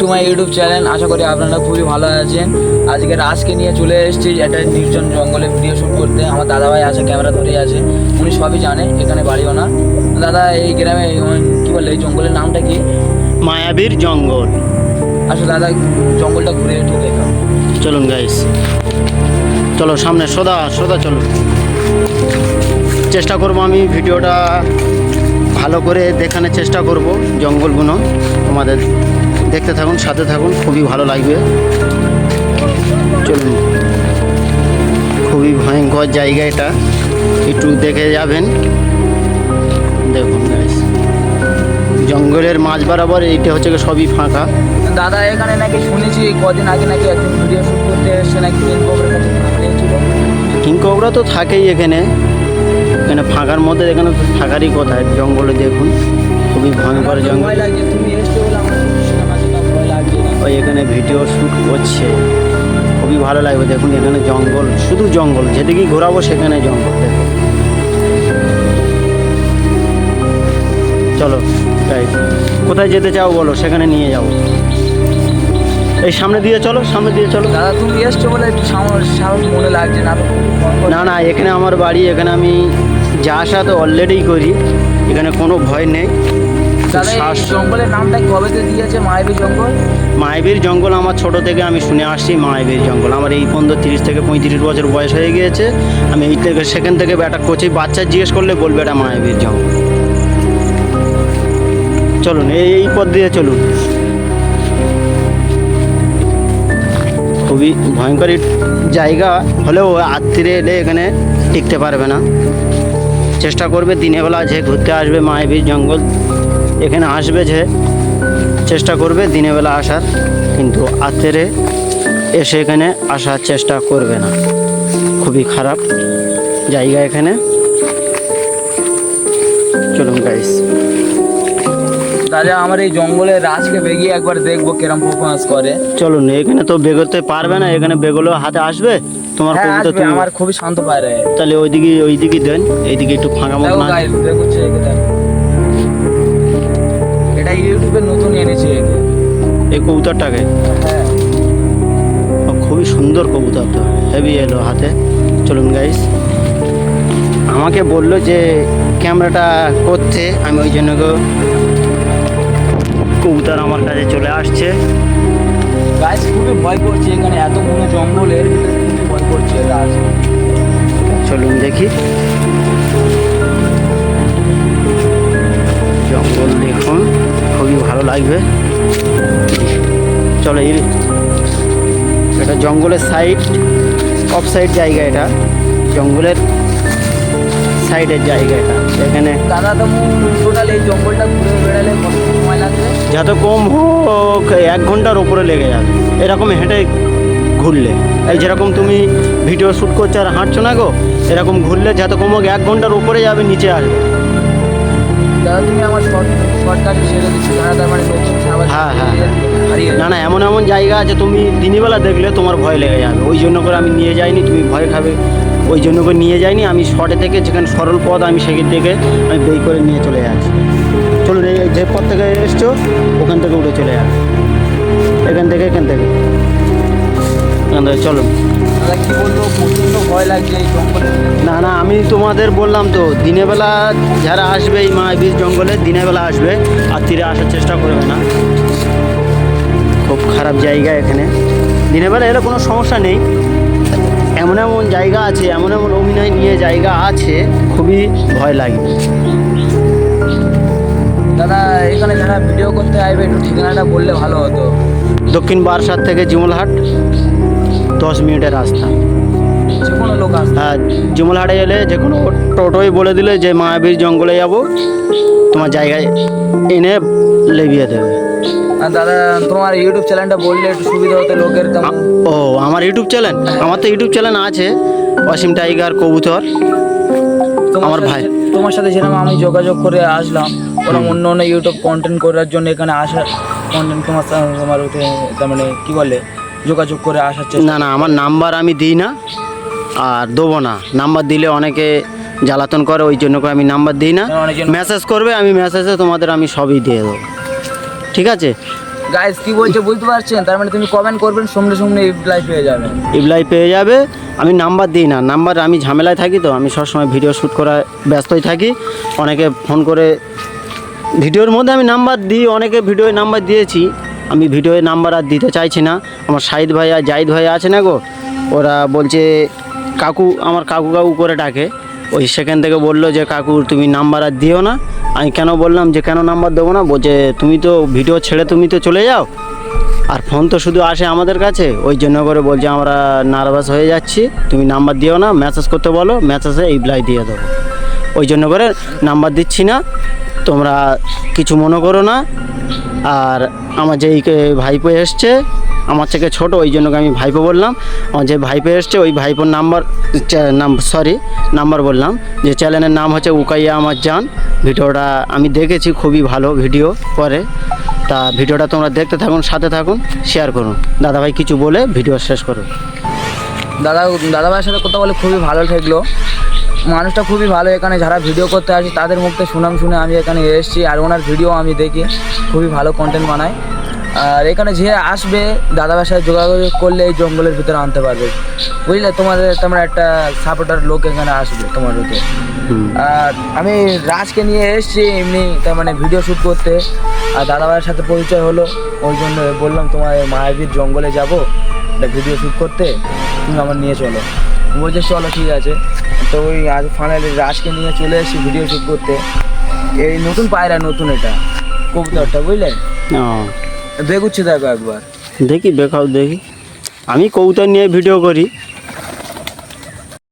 Two my YouTube channel আশা করি আপনারা খুবই ভালো আছেন। আজকে রাজকে নিয়ে চলে এসেছি একটা নির্জন জঙ্গলে ভিডিও শ্যুট করতে। আমার দাদাভাই আছে ক্যামেরা ধরে আছে। উনি সবই জানে এখানে বাড়িও না। দাদা এই গ্রামে কি বলে এই জঙ্গলের নামটা কি? মায়াবীর জঙ্গল। আসলে দাদা জঙ্গলটা ঘুরে একটু দেখা চলুন গাইস চলো সামনে সোদা সোদা চলুন। চেষ্টা করব আমি ভিডিওটা ভালো করে দেখানোর চেষ্টা করব। জঙ্গলগুলো তোমাদের দেখতে থাকুন সাথে থাকুন খুবই ভালো লাগবে। চলুন। খুবই ভয়ঙ্কর জায়গা এটা। একটু দেখে যাবেন। দেখুন জঙ্গলের মাঝ বরাবর এইটা হচ্ছে গিয়ে সবই ফাঁকা। দাদা এখানে নাকি শুনেছি কদিন আগে নাকি একদিন ভিডিও শ্যুট করতে এসছে নাকি কিংকবরা তো থাকেই এখানে। এখানে ফাঁকার মধ্যে এখানে তো থাকারই কথা। জঙ্গলে দেখুন খুবই ভয়ঙ্কর জঙ্গল। ওই এখানে ভিডিও শ্যুট করছে। খুবই ভালো লাগবে দেখুন এখানে জঙ্গল শুধু জঙ্গল যেদিকেই ঘোরাবো সেখানে জঙ্গল দেখুন। চলো তাই। কোথায় যেতে চাও বলো সেখানে নিয়ে যাব এই সামনে দিয়ে চলো সামনে দিয়ে চলো। দাদা তুমি এসছো বলে একটু সাহস মনে লাগছে না না না এখানে আমার বাড়ি এখানে আমি যা আসা তো অলরেডি করি। এখানে কোনো ভয় নেই। দাদা এই জঙ্গলের নামটা কবে থেকে দিয়েছে? মায়াবী জঙ্গল? মায়াবীর জঙ্গল আমার ছোট থেকে আমি শুনে আসছি মায়াবীর জঙ্গল। আমার এই পনেরো তিরিশ থেকে পঁয়ত্রিশ বছর বয়স হয়ে গিয়েছে। আমি এই থেকে সেখান থেকে ব্যাটা কোচি বাচ্চা জিজ্ঞেস করলে বলবে এটা মায়াবীর জঙ্গল। চলুন এই পথ দিয়ে চলুন। খুবই ভয়ঙ্কর জায়গা। হলেও রাত্রিরে এলে এখানে টিকতে পারবে না। চেষ্টা করবে দিনের বেলা যে ঘুরতে আসবে মায়াবীর জঙ্গল। এখানে আসবে যে চেষ্টা করবে দিনের বেলা আসার কিন্তু রাত্রে এসে এখানে আসার চেষ্টা করবে না। খুবই খারাপ জায়গা এখানে। চলুন গাইস দাদা আমার এই জঙ্গলের রাজকে বেগিয়ে একবার দেখব কিরম পারফরমেন্স করে। চলুন এখানে তো বেগোতে পারবে না এখানে বেগোলো হাতে আসবে? তোমার হ্যাঁ কবিতা তুমি আমার খুবই শান্ত পায় রে তাহলে ওইদিকে ওইদিকে দেন এইদিকে একটু ফাঁকা মতো না ইউটিউবে নতুন এনেছি এই কবুতরটাকে? হ্যাঁ। খুবই সুন্দর কবুতর তো হেভি এলো হাতে। চলুন গাইস আমাকে বলল যে ক্যামেরাটা করতে আমি ওই জন্য কবুতর আমার কাছে চলে আসছে। গাছ খুবই ভয় করছে এখানে এত বড় জঙ্গলের ভিতরে খুবই ভয় করছে চলুন দেখি। জঙ্গল দেখুন। খুবই ভালো লাগবে। চলো এই এটা জঙ্গলের সাইড অফ সাইড জায়গা এটা। জঙ্গলের সাইডের জায়গা এটা। এখানে দাদা তো টোটাল এই জঙ্গলটা ঘুরে বেড়ালে কত সময় লাগবে? যত কম হোক এক ঘণ্টার উপরে লেগে যাবে। এরকম হেঁটে ঘুরলে। এই যেরকম তুমি ভিডিও শ্যুট করছ আর হাঁটছো না গো এরকম ঘুরলে যত কম হোক এক ঘণ্টার উপরে যাবে নিচে আসবে। দাদা তুমি আমার শর্ট হ্যাঁ, হ্যাঁ, হ্যাঁ। না না এমন এমন জায়গা আছে তুমি দিনবেলা দেখলে তোমার ভয় লেগে যাবে। ওই জন্য করে আমি নিয়ে যাইনি তুমি ভয় খাবে। ওই জন্য করে নিয়ে যাইনি আমি শর্টে থেকে যেখানে সরল পথ আমি সেখান থেকে আমি বেই করে নিয়ে চলে যাচ্ছি। চলুন এই যে পথ থেকে এসছো ওখান থেকে উঠে চলে যাবে এখান থেকে এখান থেকে। চলো। কি বলব প্রচণ্ড ভয় লাগছে এই জঙ্গলে। না না আমি তোমাদের বললাম তো দিনের বেলা যারা আসবে এই মায়াবীর জঙ্গলে দিনের বেলা আসবে আর তীরে আসার চেষ্টা করবে না। খুব খারাপ জায়গা এখানে। দিনের বেলা এলে কোনো সমস্যা নেই। এমন এমন জায়গা আছে এমন এমন অভিনয় নিয়ে জায়গা আছে খুবই ভয় লাগে। দাদা এখানে যারা ভিডিও করতে আসবে একটু ঠিকানাটা বললে ভালো হতো। দক্ষিণ বারাসাত থেকে জিমলহাট। দশ মিনিটের রাস্তা। যে কোনো লোক আসবে আর জিমলহাটে এলে যে কোনো টোটোই বলে দিলে যে মায়াবীর জঙ্গলে যাব তোমার জায়গায় এনে লেবিয়ে দেবে। আর দাদা তোমার ইউটিউব চ্যানেলটা বললে একটু সুবিধা হতো লোকের ও আমার ইউটিউব চ্যানেল? আমার তো ইউটিউব চ্যানেল আছে অসীম টাইগার কবুতর আমার ভাই। তোমার সাথে যেরকম আমি যোগাযোগ করে আসলাম ওরকম অন্য অন্য ইউটিউব কন্টেন্ট করার জন্য এখানে আসার কন্টেন্ট তোমার তোমার মানে কি বলে? যোগাযোগ করে আসার চেষ্টা না না আমার নাম্বার আমি দিই না আর দেবো না। নাম্বার দিলে অনেকে জ্বালাতন করে ওই জন্য করে আমি নাম্বার দিই না। হ্যাঁ, মেসেজ করবে আমি মেসেজে তোমাদের আমি সবই দিয়ে দেবো। ঠিক আছে? গাইস কি বলছে বুঝতে পারছেন? তার মানে তুমি কমেন্ট করবেন সঙ্গে সঙ্গে রিপ্লাই পেয়ে যাবেন। ইবলাই পেয়ে যাবে। আমি নাম্বার দিই না। নাম্বার আমি ঝামেলায় থাকি তো আমি সবসময় ভিডিও শ্যুট করা ব্যস্তই থাকি। অনেকে ফোন করে ভিডিওর মধ্যে আমি নাম্বার দিই অনেকে ভিডিওয় নাম্বার দিয়েছি। আমি ভিডিওয় নাম্বার আর দিতে চাইছি না। আমার সাইদ ভাই আর জাহিদ ভাই আছে না গো? ওরা বলছে, কাকু, আমার কাকু কাকু করে ডাকে। ওই সেখান থেকে বলল যে, কাকু, তুমি নাম্বার আর দিও না। আমি কেন বললাম যে, কেন নাম্বার দেবো না? বলছে, তুমি তো ভিডিও ছেড়ে তুমি তো চলে যাও। আর ফোন তো শুধু আসে আমাদের কাছে। ওই জন্য করে বলছে, আমরা নার্ভাস হয়ে যাচ্ছি। তুমি নাম্বার দিও না, মেসেজ করতে বলো, মেসেজে রিপ্লাই দিয়ে দেবো। ওই জন্য করে নাম্বার দিচ্ছি না। তোমরা কিছু মনে করো না। আর আমার যেই ভাইপো এসছে, আমার থেকে ছোট, ওই জন্য আমি ভাইপো বললাম। আমার যে ভাইপো এসছে, ওই ভাইপোর নাম্বার নাম সরি নাম্বার বললাম। যে চ্যানেলের নাম হচ্ছে উকাইয়া আমার জান। ভিডিওটা আমি দেখেছি, খুবই ভালো ভিডিও করে। তা ভিডিওটা তোমরা দেখতে থাকুন, সাথে থাকুন শেয়ার করুন। দাদাভাই কিছু বলে ভিডিও শেষ করুন দাদা দাদা ভাইয়ের সাথে কথা বলে খুবই ভালো ঠেকলো। মানুষটা খুবই ভালো, এখানে যারা ভিডিও করতে আসে, তাদের মুখ থেকে সুনাম শুনে আমি এখানে এসেছি, আর ওনার ভিডিও আমি দেখি। খুবই ভালো কন্টেন্ট বানায়। আর এখানে যে আসবে দাদা সাথে যোগাযোগ করলে এই জঙ্গলের ভিতরে আনতে পারবে। বুঝলে? তোমাদের তোমার একটা সাপোর্টার লোক এখানে আসবে তোমার হতে আর আমি রাজকে নিয়ে এসেছি এমনি তার মানে ভিডিও শ্যুট করতে। আর দাদা ভাইয়ের সাথে পরিচয় হলো ওই জন্য বললাম তোমার মায়াবীর জঙ্গলে যাব একটা ভিডিও শ্যুট করতে। তুমি আমার নিয়ে চলো। বলছে চলো ঠিক আছে। তো ওই আজ ফাইনালি রাজকে নিয়ে চলে এসেছি ভিডিও শ্যুট করতে। এই নতুন পায়রা নতুন এটা। কবুতরটা বুঝলেন? বেগুচ্ছে দেখো একবার। দেখি বেখাও দেখি। আমি কবুতর নিয়ে ভিডিও করি।